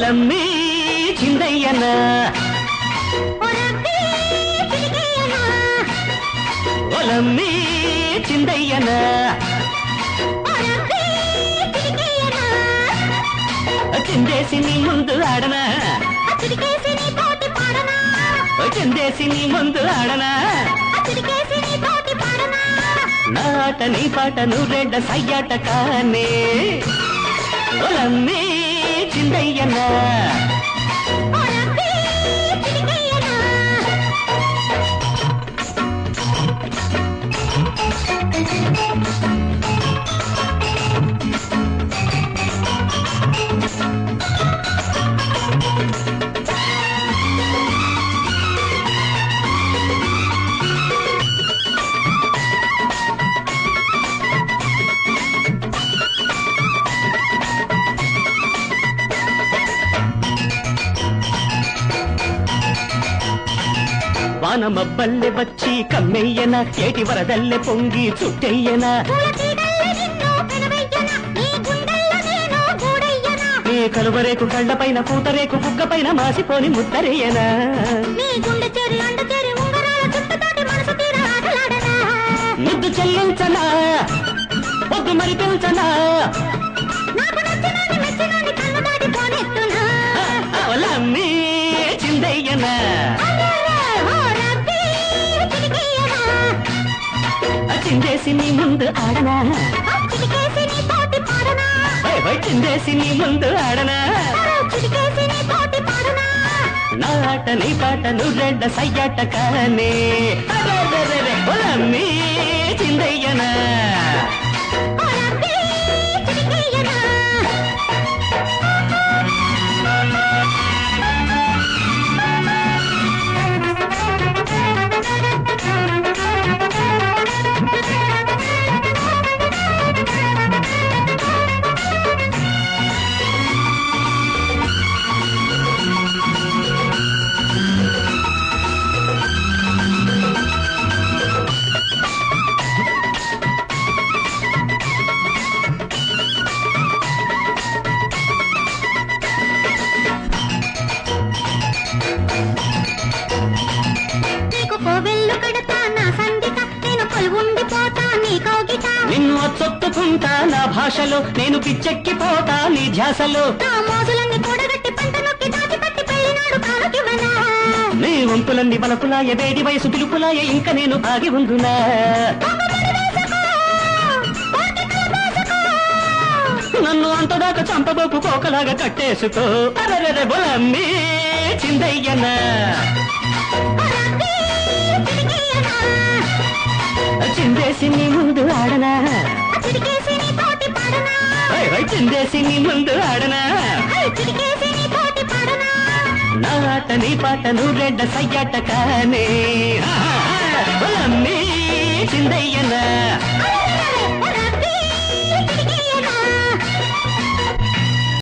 ఒలమ్మి చిందయ్యన. ఒలమ్మి చిందయ్యన. చిందేసి నీ ముందు ఆడనా. చిందేసి నీ ముందు ఆడనా. నీ నాట నీ పాటను రెడ్డ సయ్యాట కానే. ఒలమ్మి చిందయ్యన ఒరబ్బి పూతరేకు బుగ్గపైన మాసిపోని ముద్దరేయనా. నీ గుండె చెరి అండ చెరి ఉంగరాల చుట్టుతోటి మనసు తీర ఆటలాడనా? ముద్దు చెల్లించనా పొద్దు మరి పిల్చనా చిందేసి నీ ముందు ఆడనా చిటికేసి నీ తోటి పాడనా హై, హై, చిందేసి నీ ముందు ఆడనా చిటికేసి నీ తోటి పాడనా నాట నీ పాటను రెడ్డ సయ్యాట కానే అరెరెరెరె, ఒలమ్మి చిందయ్యనా కోవెల్లు కడతా నా సందిట నేను కొలువుండిపోతా నీ కౌగిట. నిన్ను అచ్చొత్తుకుంటా నా భాషలో నేను పిచ్చెక్కిపోతా నీ ధ్యాసలో. నా మోజులన్నీ కూడగట్టి పంట నొక్కి దాచిపట్టి పెళ్ళినాడు నీ వంపులన్నీ బలపులాయ వేడి వయసు పిలుపులాయ ఇంకా నేను ఆగి ఉందునా నన్ను అంతదాకా చంపబోకు కోకలాగా కట్టేసుకో. అరెరెరె బొలమ్మి చిందయ్యనా. చిందేసి నీ ముందు ఆడనా? చిందేసి నీ ముందు ఆడనా? నా ఆట నీ పాట నువ్వు రెడ్డ సయ్యాట కానే. చిందయ్య